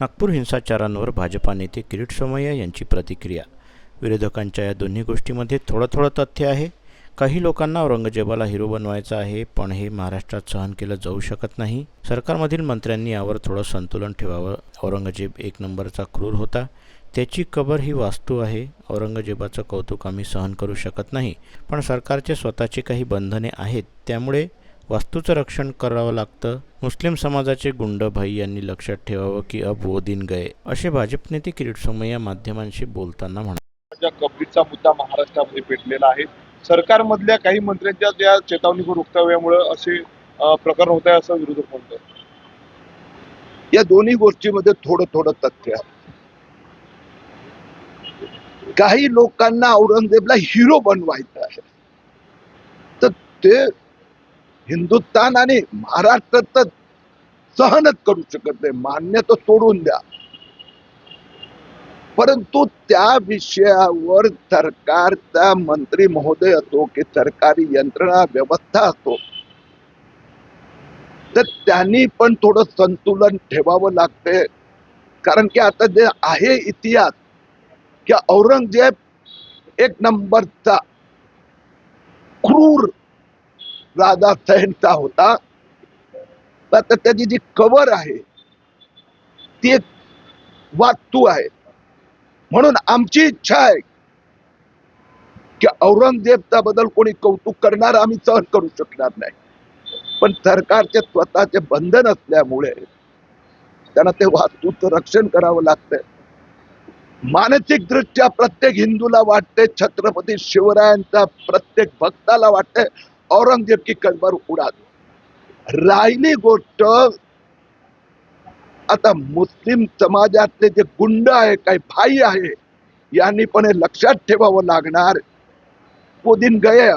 नागपूर हिंसाचारांवर भाजपा नेते किरीट सोमय्या यांची प्रतिक्रिया. विरोधकांच्या या दोन्ही गोष्टीमध्ये थोडं थोडं तथ्य आहे. काही लोकांना औरंगजेबाला हिरो बनवायचं आहे पण हे महाराष्ट्रात सहन केलं जाऊ शकत नाही. सरकारमधील मंत्र्यांनी यावर थोडं संतुलन ठेवावं. औरंगजेब एक नंबरचा क्रूर होता. त्याची कबर ही वास्तू आहे. औरंगजेबाचं कौतुक आम्ही सहन करू शकत नाही. पण सरकारचे स्वतःचे काही बंधने आहेत. त्यामुळे वास्तूचं रक्षण करावं लागतं. मुस्लिम समाजाचे गुंड भाई यांनी लक्षात ठेवावं की अब वो दिन गए. असे भाजप नेते किरीट सोमय्या माध्यमांशी बोलताना म्हणाले. ज्या कबरीचा मुद्दा महाराष्ट्रामध्ये पेटलेला आहे सरकारमधल्या काही मंत्र्यांच्या त्या चेतावणीपूर्व वक्तव्यामुळे असे प्रकरण होत आहे असं विरोधक म्हणतात या दोन्ही गोष्टीमध्ये थोडं थोडं तथ्य आहे. काही लोकांना औरंगजेबला हिरो बनवायचं आहे. तर ते हिंदुस्थान आणि महाराष्ट्र तर सहनच करू शकत नाही. मान्य तर सोडून द्या. परंतु त्या विषयावर सरकारचा मंत्री महोदय असो की सरकारी यंत्रणा व्यवस्था असो तर त्यांनी पण थोडं संतुलन ठेवावं लागते कारण की आता जे आहे इतिहास की औरंगजेब एक नंबरचा क्रूर राधा सैनचा होता. आता त्याची जी कवर आहे ती एक वास्तू आहे. म्हणून आमची इच्छा आहे की औरंगजेबचा बद्दल कोणी कौतुक करणार आम्ही सहन करू शकणार नाही. पण सरकारचे स्वतःचे बंधन असल्यामुळे त्यांना ते वास्तूचं रक्षण करावं लागतंय. मानसिक दृष्ट्या प्रत्येक हिंदूला वाटते छत्रपती शिवरायांचा प्रत्येक भक्ताला वाटते औरंगजेब की कलवर उडा राहिली गोष्ट आता मुस्लिम समाजातले जे गुंड आहे काही भाई आहे यांनी पण हे लक्षात ठेवावं लागणार. तो दिन गए